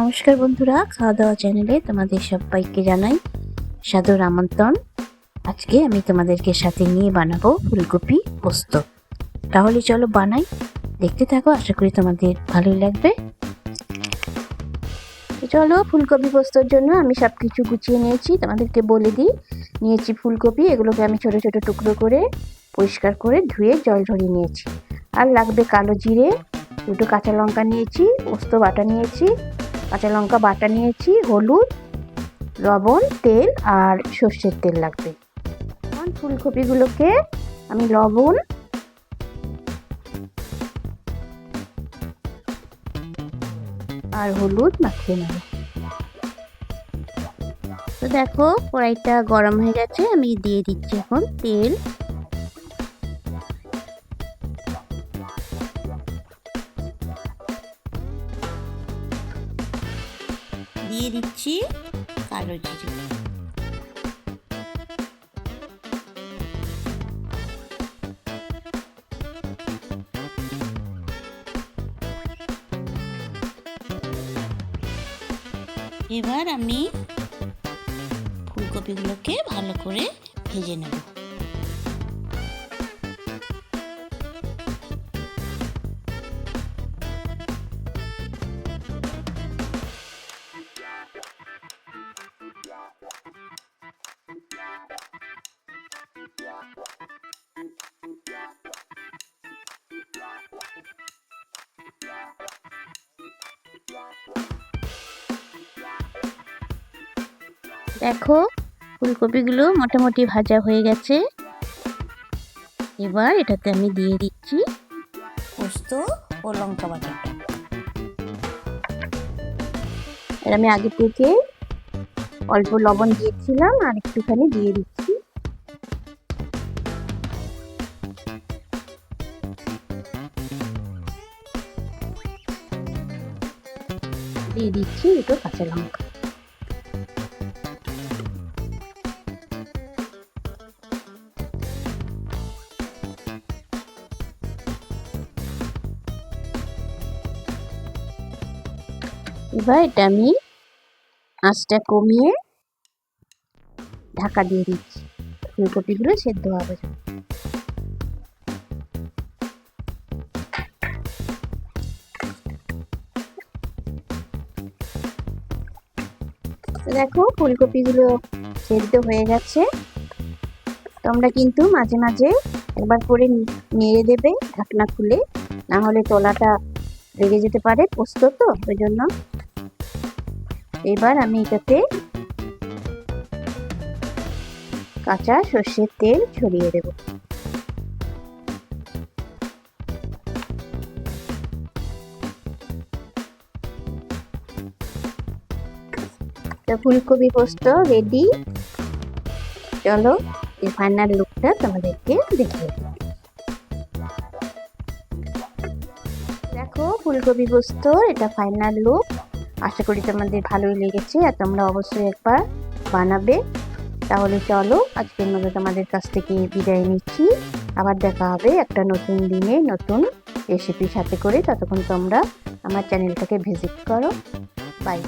নমস্কার বন্ধুরা খাওয়া দাওয়া চ্যানেলে তোমাদের সবাইকে জানাই সাদর আমন্ত্রণ। আজকে আমি তোমাদেরকে সাথে নিয়ে বানাবো ফুলকপি পোস্ত। তাহলে চলো বানাই। দেখতে থাকো, আশা করি তোমাদের ভালোই লাগবে। চলো, ফুলকপি পোস্তর জন্য আমি সব কিছু গুছিয়ে নিয়েছি। তোমাদেরকে বলে দিই, নিয়েছি ফুলকপি, এগুলোকে আমি ছোট ছোট টুকরো করে পরিষ্কার করে ধুয়ে জল ঝরিয়ে নিয়েছি। আর লাগবে কালো জিরে, দুটো কাঁচা লঙ্কা নিয়েছি, পোস্ত বাটা নিয়েছি কাঁচা লঙ্কা বাটা নিয়েছি, হলুদ, লবণ, তেল আর সর্ষের তেল লাগবে। এখন ফুলকপিগুলোকে আমি লবণ, আর হলুদ মাখিয়ে নেব। তো দেখো কড়াইটা গরম হয়ে গেছে, আমি দিয়ে দিচ্ছি এখন তেল। দিয়ে দিচ্ছি কালো জিরে। এবার আমি ফুলকপিগুলোকে ভালো করে ভেজে নেব। দেখো, ফুলকপিগুলো মোটামুটি ভাজা হয়ে গেছে। এবার এটাতে আমি দিয়ে দিচ্ছি পোস্ত ও লঙ্কা বাটাটা এর আমি আগে থেকে অল্প লবণ দিয়েছিলাম আর একটুখানি দিয়ে দিচ্ছি। দিয়ে দিচ্ছি দুটো কাঁচা লঙ্কা। এবার এটা আমি আঁচটা কমিয়ে ঢাকা দিয়ে দিচ্ছি। ফুলকপিগুলো সেদ্ধ হবে। দেখো ফুলকপিগুলো সেদ্ধ হয়ে গেছে। তোমরা কিন্তু মাঝে মাঝে একবার করে নেড়ে দেবে ঢাকনা খুলে। না হলে তলাটা লেগে যেতে পারে পোস্ত তো, ওই জন্য এবার আমি এটাতে কাঁচা সর্ষের তেল ছড়িয়ে দেব। ফুলকপি পোস্ত রেডি চলো এই ফাইনাল লুকটা তোমাদেরকে দেখিয়ে দেখো, ফুলকপি পোস্ত, এটা ফাইনাল লুক আশা করি তোমাদের ভালোই লেগেছে, আর তোমরা অবশ্যই একবার বানাবে। তাহলে চলো, আজকের মতো তোমাদের কাছ থেকে বিদায় নিচ্ছি। আবার দেখা হবে একটা নতুন দিনে, নতুন রেসিপির সাথে করে। ততক্ষণ তোমরা আমার চ্যানেলটাকে ভিজিট করো। বাই